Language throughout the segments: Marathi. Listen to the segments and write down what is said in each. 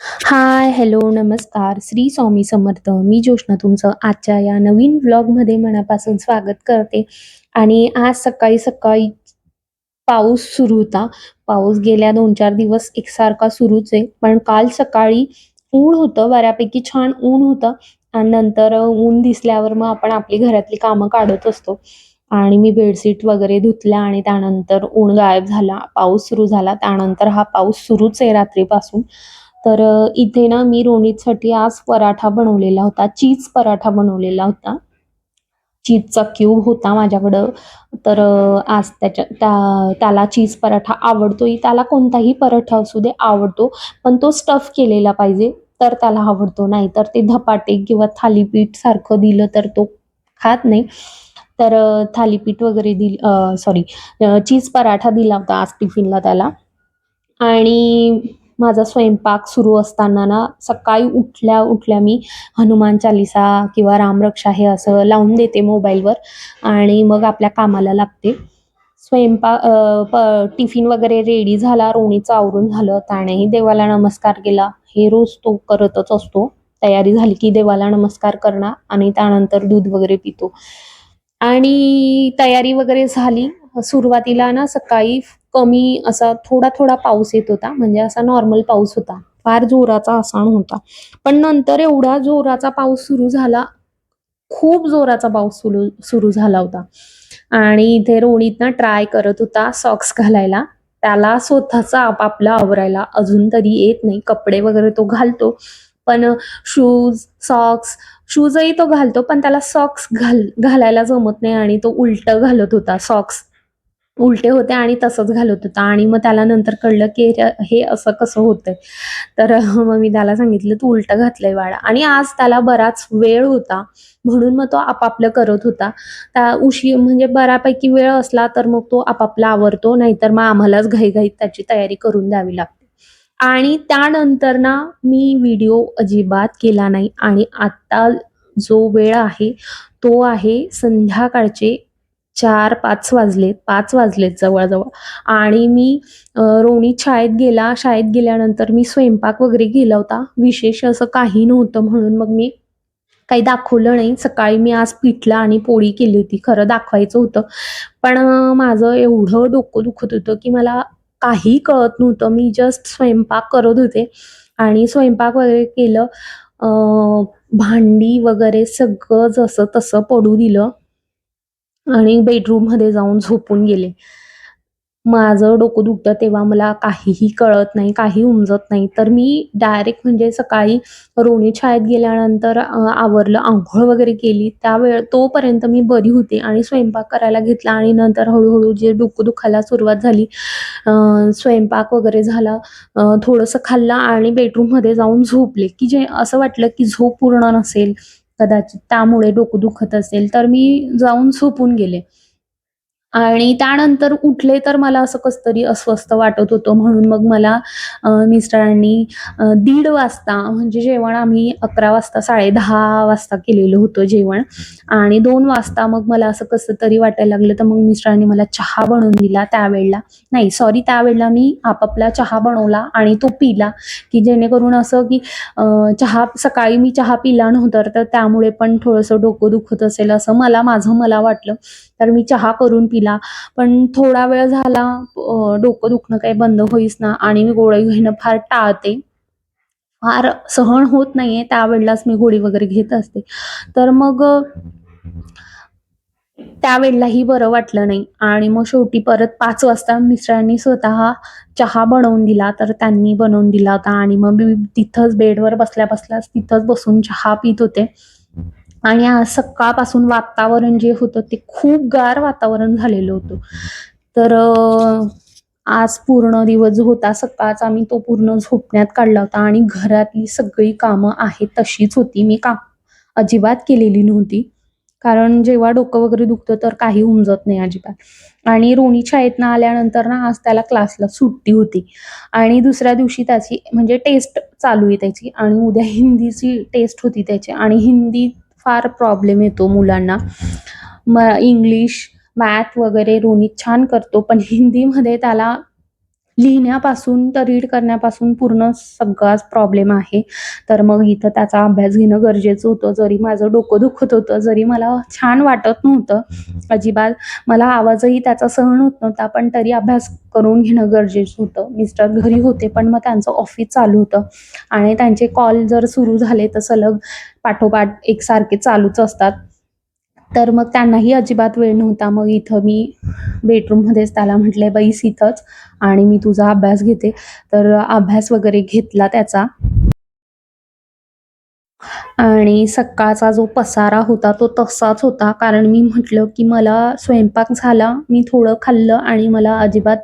हाय, हॅलो, नमस्कार. श्री स्वामी समर्थ. मी ज्योष्णा तुमचं आजच्या या नवीन व्लॉगमध्ये मनापासून स्वागत करते आणि आज सकाळी-सकाळी पाऊस सुरू होता. पाऊस गेल्या 2-4 दिवस एकसारखा सुरूच आहे. पण काल सकाळी ऊन होतं, बऱ्यापैकी छान ऊन होतं आणि नंतर ऊन दिसल्यावर मग आपण आपली घरातली कामं काढत असतो आणि मी बेडशीट वगैरे धुतल्या आणि त्यानंतर ऊन गायब झाला. पाऊस सुरू झाला. त्यानंतर हा पाऊस सुरूच आहे रात्रीपासून. तर इथे ना मी रोनितसाठी आज पराठा बनवलेला होता. चीज पराठा बनवलेला होता. चीजचा क्यूब होता माझ्याकडं. तर आज त्याच्या त्या त्याला चीज पराठा आवडतोही. त्याला कोणताही पराठा असू दे आवडतो. पण तो स्टफ केलेला पाहिजे, तर त्याला आवडतो. नाही तर ते धपाटे किंवा थालीपीठ सारखं दिलं तर तो खात नाही. तर थालीपीठ वगैरे दिल सॉरी चीज पराठा दिला होता आज टिफिनला त्याला. आणि माझा स्वयंपाक सुरू असताना ना, सकाळी उठल्या-उठल्या मी हनुमान चालिसा किंवा रामरक्षा हे असं लावून देते मोबाईलवर आणि मग आपल्या कामाला लागते. स्वयंपाक प टिफिन वगैरे रेडी झाला, रोणीचं आवरून झालं, त्यानेही देवाला नमस्कार केला. हे रोज तो करतच असतो. तयारी झाली की देवाला नमस्कार करणार आणि त्यानंतर दूध वगैरे पितो. आणि तयारी वगैरे झाली. सुरुवातीला ना सकाळी कमी असा थोडा-थोडा पाऊस येत होता. म्हणजे असा नॉर्मल पाऊस होता. फार जोराचा असा नव्हता. पण नंतर एवढा जोराचा पाऊस सुरू झाला, खूप जोराचा पाऊस सुरू सुरू झाला होता. आणि इथे रोनित ना ट्राय करत होता सॉक्स घालायला. त्याला स्वतःचा आपापला आवरायला अजून तरी येत नाही. कपडे वगैरे तो घालतो. पण शूज, सॉक्स शूजही तो घालतो, पण त्याला सॉक्स घाल घालायला जमत नाही आणि तो उलट घालत होता. सॉक्स उलटे होते आणि तसंच घालत होता आणि मग त्याला नंतर कळलं की हे असं कसं होतंय. तर मग मी त्याला सांगितलं, "तू उलटं घातलंय वाडा आणि आज त्याला बराच वेळ होता, म्हणून मग तो आपापलं करत होता. त्या उशी म्हणजे बऱ्यापैकी वेळ असला तर मग तो आपापला आवरतो, नाहीतर मग आम्हालाच घाईघाईत त्याची तयारी करून द्यावी लागते. आणि त्यानंतर ना मी व्हिडिओ अजिबात केला नाही आणि आत्ता जो वेळ आहे, तो आहे संध्याकाळचे 4-5 वाजलेत. पाच वाजलेत जवळजवळ आणि मी रोणी शाळेत गेला. शाळेत गेल्यानंतर मी स्वयंपाक वगैरे केला होता. विशेष असं काही नव्हतं म्हणून मग मी काही दाखवलं नाही. सकाळी मी आज पिठलं आणि पोळी केली होती. खरं दाखवायचं होतं. पण माझं एवढं डोकं दुखत होतं की मला काही कळत नव्हतं. मी जस्ट स्वयंपाक करत होते आणि स्वयंपाक वगैरे केलं. भांडी वगैरे सगळं जसं तसं पडू दिलं. आणि बेडरूममध्ये जाऊन झोपून गेले. माझं डोकं दुखतं तेव्हा मला काहीही कळत नाही, काही उमजत नाही. तर मी डायरेक्ट म्हणजे सकाळी रोणी शाळेत गेल्यानंतर आवरलं, आंघोळ वगैरे केली. त्यावेळ तोपर्यंत मी बरी होते आणि स्वयंपाक करायला घेतला आणि नंतर हळूहळू जे डोकं दुखायला सुरुवात झाली, स्वयंपाक वगैरे झाला, थोडंसं खाल्लं आणि बेडरूममध्ये जाऊन झोपले, की जे असं वाटलं की झोप पूर्ण नसेल कदाचित त्यामुळे डोकं दुखत असेल, तर मी जाऊन झोपून गेले. आणि त्यानंतर उठले तर मला असं कसं तरी अस्वस्थ वाटत होतं. म्हणून मग मला मिस्टरांनी दीड वाजता म्हणजे जेवण आम्ही 11 वाजता 10:30 वाजता केलेलं होतं जेवण आणि दोन वाजता मग मला असं कसं तरी वाटायला लागलं, तर मग मिस्टरांनी मला चहा बनवून दिला त्यावेळेला. नाही सॉरी त्यावेळेला मी आपापला चहा बनवला आणि तो पिला, की जेणेकरून असं की चहा सकाळी मी चहा पिला नव्हता, तर त्यामुळे पण थोडंसं डोकं दुखत असेल असं मला माझं मला वाटलं. तर मी चहा करून पिला. पण थोडा वेळ झाला डोकं दुखणं काही बंद होईस ना आणि मी गोळी घेणं फार टाळते. फार सहन होत नाहीये त्यावेळेलाच मी गोळी वगैरे घेत असते. तर मग त्यावेळेलाही बरं वाटलं नाही आणि मग शेवटी परत पाच वाजता मिस्टरांनी स्वतः चहा बनवून दिला. तर त्यांनी बनवून दिला होता आणि मग मी तिथंच बेडवर बसल्या-बसल्याच तिथंच बसून चहा पीत होते. आणि आज सकाळपासून वातावरण जे होतं ते खूप गार वातावरण झालेलं होतं. तर आज पूर्ण दिवस जो होता सकाळचा आम्ही तो पूर्ण झोपण्यात काढला होता आणि घरातली सगळी कामं आहेत तशीच होती. मी का अजिबात केलेली नव्हती. कारण जेव्हा डोकं वगैरे दुखतं तर काही उमजत नाही अजिबात. आणि रोणी शाळेतनं आल्यानंतर ना आज त्याला क्लासला सुट्टी होती आणि दुसऱ्या दिवशी त्याची म्हणजे टेस्ट चालू आहे त्याची आणि उद्या हिंदीची टेस्ट होती त्याची आणि हिंदी फार प्रॉब्लेम येतो मुलांना. म इंग्लिश, मॅथ वगैरे रोनित छान करतो, पण हिंदीमध्ये त्याला लिहिण्यापासून तर रीड करण्यापासून पूर्ण सगळाच प्रॉब्लेम आहे. तर मग इथं त्याचा अभ्यास घेणं गरजेचं होतं. जरी माझं डोकं दुखत होतं, जरी मला छान वाटत नव्हतं अजिबात, मला आवाजही त्याचा सहन होत नव्हता, पण तरी अभ्यास करून घेणं गरजेचं होतं. मिस्टर घरी होते, पण मग त्यांचं ऑफिस चालू होतं आणि त्यांचे कॉल जर सुरू झाले तर सलग पाठोपाठ एकसारखे चालूच असतात. तर मग त्यांनाही अजिबात वेळ नव्हता. मग इथं मी बेडरूममध्येच त्याला म्हटले, "बैस इथंच आणि मी तुझा अभ्यास घेते." तर अभ्यास वगैरे घेतला त्याचा. आणि सकाळचा जो पसारा होता तो तसाच होता. कारण मी म्हटलं, की मला स्वयंपाक झाला, मी थोडं खाल्लं आणि मला अजिबात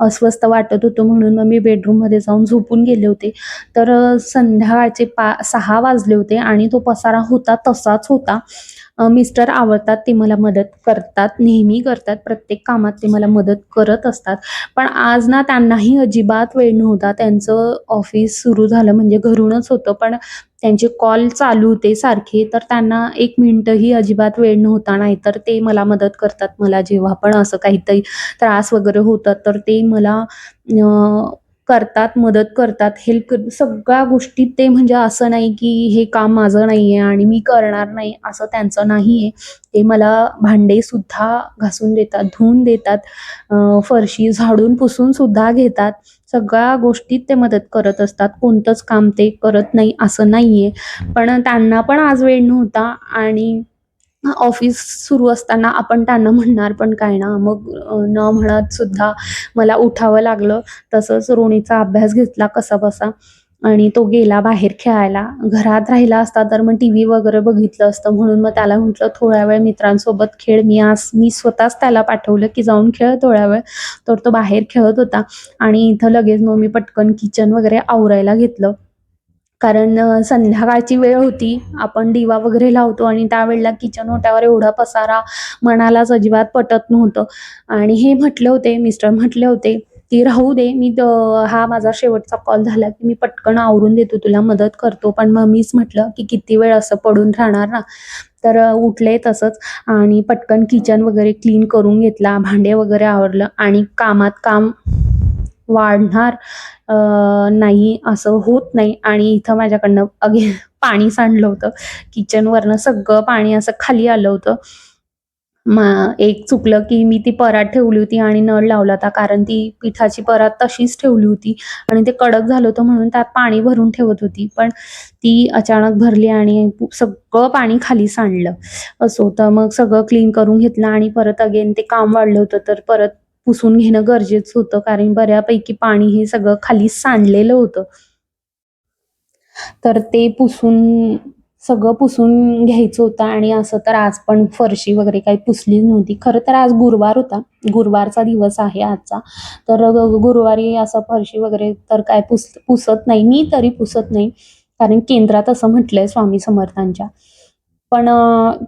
अस्वस्थ वाटत होतं म्हणून मग मी बेडरूममध्ये जाऊन झोपून गेले होते. तर संध्याकाळचे पा सहा वाजले होते आणि तो पसारा होता तसाच होता. मिस्टर आवडतात ते मला मदत करतात, नेहमी करतात. प्रत्येक कामात ते मला मदत करत असतात. पण आज ना त्यांनाही अजिबात वेळ नव्हता. त्यांचं ऑफिस सुरू झालं म्हणजे घरूनच होतं, पण त्यांचे कॉल चालू होते सारखे, तर त्यांना एक मिनटंही अजिबात वेळ नव्हता. नाही तर ते मला मदत करतात. मला जेव्हा पण असं काहीतरी त्रास वगैरे होतात, तर ते मला करतात, मदत करतात, हेल्प कर सगळ्या गोष्टीत ते म्हणजे असं नाही, की हे काम माझं नाही आहे आणि मी करणार नाही, असं त्यांचं नाही आहे ते मला भांडेसुद्धा घासून देतात, धुवून देतात, फरशी झाडून पुसून सुद्धा घेतात. सगळ्या गोष्टीत ते मदत करत असतात. कोणतंच काम ते करत नाही असं नाहीये. पण त्यांना पण आज वेळ नव्हता आणि ऑफिस सुरू असताना आपण त्यांना म्हणणार पण काय ना, मग न म्हणत सुद्धा मला उठावं लागलं. तसंच रोणीचा अभ्यास घेतला कसा बसा आणि तो गेला बाहेर खेळायला. घरात राहिला असता तर मग टी व्ही वगैरे बघितलं असतं. म्हणून मग त्याला म्हटलं, "थोड्या वेळ मित्रांसोबत खेळ." मी आज मी स्वतःच त्याला पाठवलं, की "जाऊन खेळ थोड्या वेळ." तर तो बाहेर खेळत होता आणि इथं लगेच मग मी पटकन किचन वगैरे आवरायला घेतलं. कारण संध्याकाळची वेळ होती. आपण दिवा वगैरे लावतो आणि त्यावेळेला किचन ओट्यावर एवढा पसारा मनालाच अजिबात पटत नव्हतं आणि हे म्हटले होते, मिस्टर म्हटले होते, की "राहू दे, मी हा माझा शेवटचा कॉल झाला, की मी पटकन आवरून देतो, तुला मदत करतो." पण मग मीच म्हटलं, की "किती वेळ असं पडून राहणार ना?" तर उठले तसंच आणि पटकन किचन वगैरे क्लीन करून घेतला, भांडे वगैरे आवरलं आणि कामात काम वाढणार नाही असं होत नाही आणि इथं माझ्याकडनं अगे पाणी सांडलं होतं. किचनवरनं सगळं पाणी असं खाली आलं होतं. मा एक चुकलं, की मी ती परात ठेवली होती आणि नळ लावला होता. कारण ती पिठाची परात तशीच ठेवली होती आणि ते कडक झालं होतं म्हणून त्यात पाणी भरून ठेवत होती. पण ती अचानक भरली आणि सगळं पाणी खाली सांडलं. असं होतं. मग सगळं क्लीन करून घेतलं आणि परत अगेन ते काम वाढलं होतं, तर परत पुसून घेणं गरजेचं होतं. कारण बऱ्यापैकी पाणी हे सगळं खाली सांडलेलं होतं. तर ते पुसून सगळं पुसून घ्यायचं होतं आणि असं तर आज पण फरशी वगैरे काही पुसलीच नव्हती. खरं तर आज गुरुवार होता. गुरुवारचा दिवस आहे आजचा. तर गुरुवारी असं फरशी वगैरे तर काय पुस पुसत नाही. मी तरी पुसत नाही. कारण केंद्रात असं म्हटलंय स्वामी समर्थांच्या. पण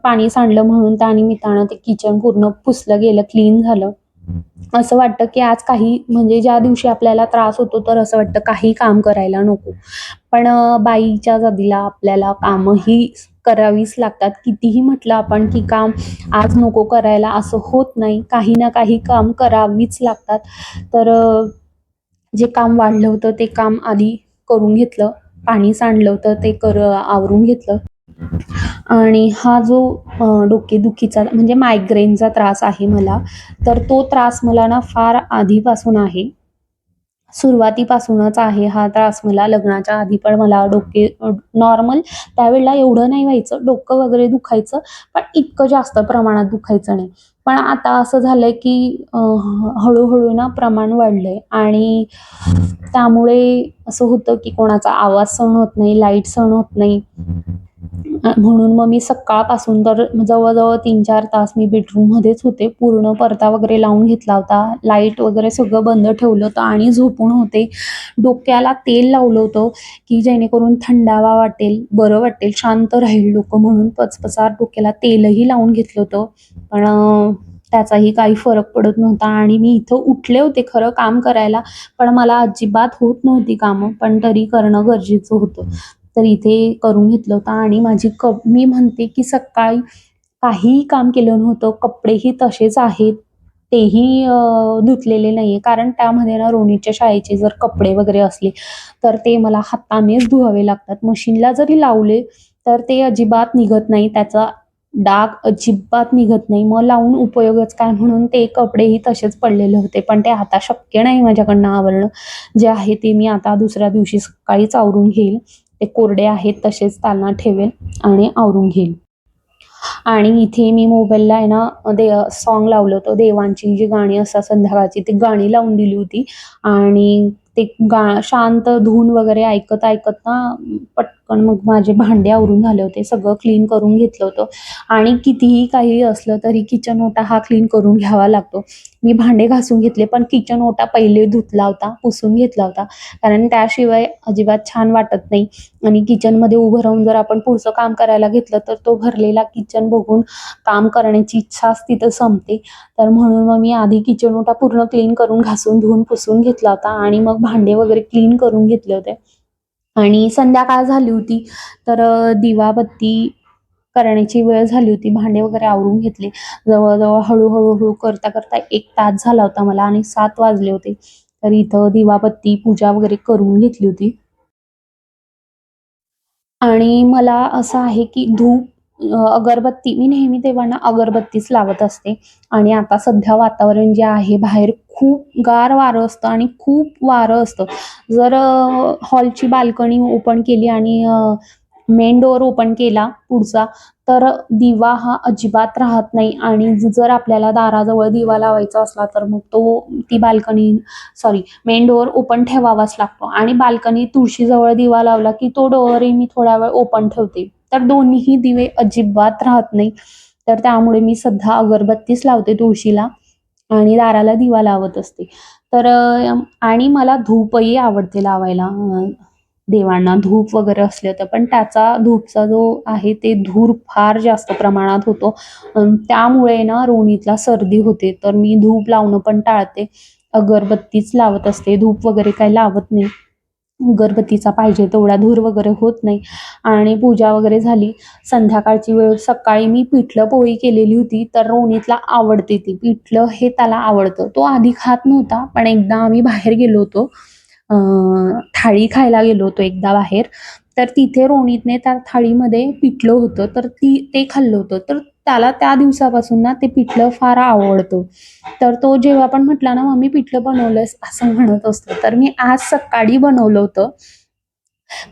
पाणी सांडलं म्हणून त्या निमित्तानं ते किचन पूर्ण पुसलं गेलं, क्लीन झालं. असं वाटतं, की आज काही म्हणजे ज्या दिवशी आपल्याला त्रास होतो, तर असं वाटतं काही काम करायला नको. पण बाईच्या जातीला आपल्याला कामंही करावीच लागतात. कितीही म्हटलं आपण, की काम आज नको करायला असं होत नाही. काही ना काही काम करावीच लागतात. तर जे काम वाढलं होतं ते काम आधी करून घेतलं. पाणी सांडलं होतं ते कर आवरून घेतलं. आणि हा जो डोकेदुखीचा म्हणजे मायग्रेनचा त्रास आहे मला, तर तो त्रास मला ना फार आधीपासून आहे. सुरुवातीपासूनच आहे हा त्रास मला. लग्नाच्या आधी पण मला डोके नॉर्मल त्यावेळेला एवढं नाही व्हायचं. डोकं वगैरे दुखायचं, पण इतकं जास्त प्रमाणात दुखायचं नाही. पण आता असं झालंय, की हळूहळू ना प्रमाण वाढलंय आणि त्यामुळे असं होतं, की कोणाचा आवाज सहन होत नाही, लाइट सहन होत नाही. म्हणून मग मी सकाळपासून तर जवळजवळ तीन चार तास मी बेडरूममध्येच होते. पूर्ण पडदा वगैरे लावून घेतला होता. लाइट वगैरे सगळं बंद ठेवलं होतं आणि झोपून होते. डोक्याला तेल लावलं होतं, की जेणेकरून थंडावा वाटेल, बरं वाटेल, शांत राहील डोकं म्हणून पचपचार डोक्याला तेलही लावून घेतलं होतं. पण त्याचाही काही फरक पडत नव्हता आणि मी इथं उठले होते खरं काम करायला, पण मला अजिबात होत नव्हती कामं, पण तरी करणं गरजेचं होतं. तर इथे करून घेतलं होतं आणि माझी कप मी म्हणते, की सकाळी काहीही काम केलं नव्हतं. कपडेही तसेच आहेत. तेही धुतलेले नाही आहे कारण त्यामध्ये ना रोनीच्या शाळेचे जर कपडे वगैरे असले तर ते मला हातानेच धुवावे लागतात. मशीनला जरी लावले तर ते अजिबात निघत नाही. त्याचा डाग अजिबात निघत नाही. मग लावून उपयोगच काय म्हणून ते कपडेही तसेच पडलेले होते. पण ते आता शक्य नाही माझ्याकडनं आवरणं. जे आहे ते मी आता दुसऱ्या दिवशी सकाळीच आवरून घेईल. ते कोरडे आहेत तसेच त्यांना ठेवेल आणि आवरून घेईल. आणि इथे मी मोबाईलला आहे ना दे सॉन्ग लावलं होतं देवांची जी गाणी असतात संध्याकाळची ती गाणी लावून दिली होती. आणि ते गा शांत धून वगैरे ऐकत ऐकत ना पट पटकन मग माझे भांडे आवरून झाले होते सगळं क्लीन करून घेतलं होतं. आणि कितीही काही असलं तरी किचन ओटा हा क्लीन करून घ्यावा लागतो. मी भांडे घासून घेतले पण किचन ओटा पहिले धुतला होता पुसून घेतला होता. कारण त्याशिवाय अजिबात छान वाटत नाही. आणि किचनमध्ये उभं राहून जर आपण पुढचं काम करायला घेतलं तर तो भरलेला किचन बघून काम करण्याची इच्छाच तिथं संपते. तर म्हणून मग मी आधी किचन ओटा पूर्ण क्लीन करून घासून धुवून पुसून घेतला होता. आणि मग भांडे वगैरे क्लीन करून घेतले होते. आणि संध्याकाळ झाली होती तर दिवाबत्ती करण्याची वेळ झाली होती. भांडे वगैरे आवरून घेतले. जवळजवळ हळूहळूहळू करता करता एक तास झाला होता मला आणि सात वाजले होते. तर इथं दिवाबत्ती पूजा वगैरे करून घेतली होती. आणि मला असं आहे की धूप अगरबत्ती मी नेहमी देवांना अगरबत्तीच लावत असते. आणि आता सध्या वातावरण जे आहे बाहेर खूप गार वारं असतं आणि खूप वारं असतं. जर हॉलची बाल्कनी ओपन केली आणि मेन डोअर ओपन केला पुढचा तर दिवा हा अजिबात राहत नाही. आणि जर आपल्याला दाराजवळ दिवा लावायचा असला तर मग तो ती balcony sorry main door open ठेवावाच लागतो. आणि बाल्कनी तुळशीजवळ दिवा लावला की तो डोअरही मी थोड्या वेळ ओपन ठेवते. तर दोन्हीही दिवे अजिबात राहत नाही. तर त्यामुळे मी सध्या अगरबत्तीच लावते तुळशीला आणि दाराला दिवा लावत असते. तर आणि मला धूपही आवडते लावायला. देवांना धूप वगैरे असले तर पण त्याचा धूपचा जो आहे ते धूर फार जास्त प्रमाणात होतो. त्यामुळे ना रोणीतला सर्दी होते. तर मी धूप लावणं पण टाळते. अगरबत्तीच लावत असते. धूप वगैरे काही लावत नाही. अगरबत्तीचा पाहिजे तेवढा धूर वगैरे होत नाही. आणि पूजा वगैरे झाली. संध्याकाळची वेळ सकाळी मी पिठलं पोळी केलेली होती. तर रोणीतला आवडते ती. पिठलं हे त्याला आवडतं. तो आधी खात नव्हता पण एकदा आम्ही बाहेर गेलो होतो. थाळी खायला गेलो होतो एकदा बाहेर. तर तिथे रोणीतने त्या थाळीमध्ये पिठलं होतं. तर ती ते खाल्लं होतं. तर त्याला त्या दिवसापासून ना ते पिठलं फार आवडतं. तर तो जेव्हा पण म्हटला ना मम्मी पिठलं बनवलंयस असं म्हणत असतो. तर मी आज सकाळी बनवलं होतं.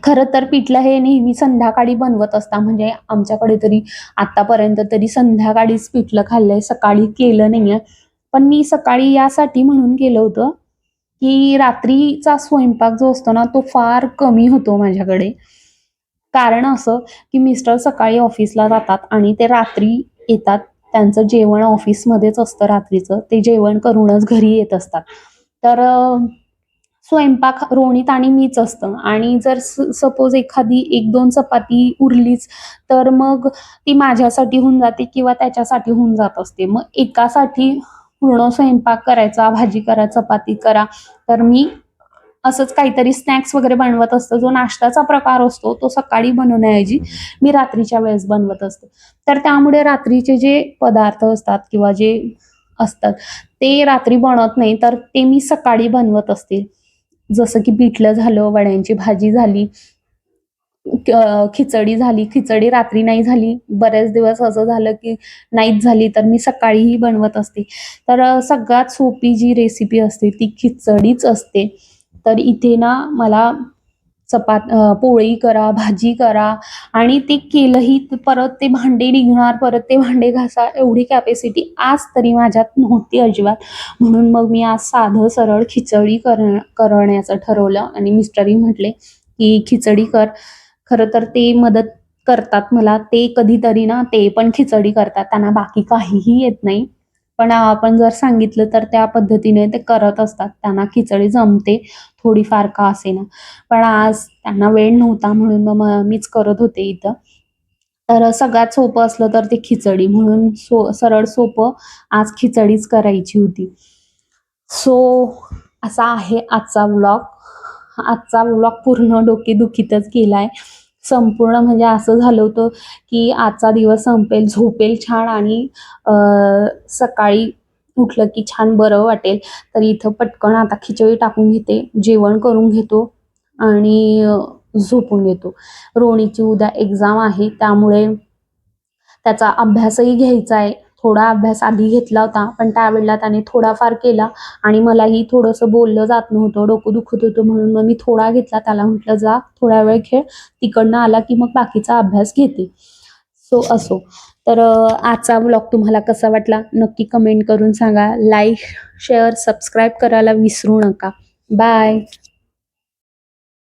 खरं तर पिठलं हे नेहमी संध्याकाळी बनवत असता. म्हणजे आमच्याकडे तरी आतापर्यंत तरी संध्याकाळीच पिठलं खाल्लंय. सकाळी केलं नाहीये. पण मी सकाळी यासाठी म्हणून केलं होतं. की रात्रीचा स्वयंपाक जो असतो ना तो फार कमी होतो माझ्याकडे. कारण असं की मिस्टर सकाळी ऑफिसला जातात आणि ते रात्री येतात. त्यांचं जेवण ऑफिसमध्येच असतं रात्रीचं. ते जेवण करूनच घरी येत असतात. तर स्वयंपाक रोणीत आणि मीच असतं. आणि जर सपोज एखादी एक दोन चपाती उरलीच तर मग ती माझ्यासाठी होऊन जाते किंवा त्याच्यासाठी होऊन जात असते. मग एकासाठी पूर्ण स्वयंपाक करायचा भाजी करा चपाती करा. तर मी असंच काहीतरी स्नॅक्स वगैरे बनवत असतं. जो नाश्त्याचा प्रकार असतो तो सकाळी बनवण्याऐवजी मी रात्रीच्या वेळेस बनवत असते. तर त्यामुळे रात्रीचे जे पदार्थ असतात किंवा जे असतात ते रात्री बनत नाही तर ते मी सकाळी बनवत असते. जसं की पिठलं झालं वड्यांची भाजी झाली खिचडी झाली खिचडी रात्री नाही झाली. बरेच दिवस असं झालं की नाहीच झाली तर मी सकाळीही बनवत असते. तर सगळ्यात सोपी जी रेसिपी असते ती खिचडीच असते. तर इथे ना मला चपात पोळी करा भाजी करा आणि ते केलंही परत ते भांडे निघणार परत ते भांडे घासा एवढी कॅपॅसिटी आज तरी माझ्यात नव्हती अजिबात. म्हणून मग मी आज साधं सरळ खिचडी कर करण्याचं ठरवलं आणि मिस्टरही म्हटले की खिचडी कर. खरं तर ते मदत करतात मला. ते कधीतरी ना ते पण खिचडी करतात. त्यांना बाकी काहीही येत नाही. पण आपण जर सांगितलं तर त्या पद्धतीने ते करत असतात. त्यांना खिचडी जमते. थोडीफार का असे ना पण आज त्यांना वेळ नव्हता म्हणून मग मीच करत होते इथं. तर सगळ्यात सोपं असलं तर ते खिचडी. म्हणून सो सरळ सोपं आज खिचडीच करायची होती. सो असा आहे आजचा व्लॉग आजचा व्लॉग पूर्ण डोकेदुखीतच गेलाय. संपूर्ण म्हणजे असं झालं होतं की आजचा दिवस संपेल झोपेल छान आणि सकाळी उठलं की छान बरं वाटेल. तर इथं पटकन आता खिचडी टाकून घेते जेवण करून घेतो आणि झोपून घेतो. रोणीची उद्या एक्झाम आहे त्यामुळे त्याचा अभ्यासही घ्यायचा आहे. थोडा अभ्यास आधी घेतला होता पण त्यावेळेला त्याने थोडाफार केला आणि मलाही थोडंसं बोललं जात नव्हतं डोकं दुखत होतं म्हणून मग मी थोडा घेतला. त्याला म्हटलं जा थोडा वेळ खेळ तिकडनं आला की मग बाकीचा अभ्यास घेते. सो असो. तर आजचा ब्लॉग तुम्हाला कसा वाटला? नक्की कमेंट करून सांगा. लाईक शेअर सबस्क्राईब करायला विसरू नका. बाय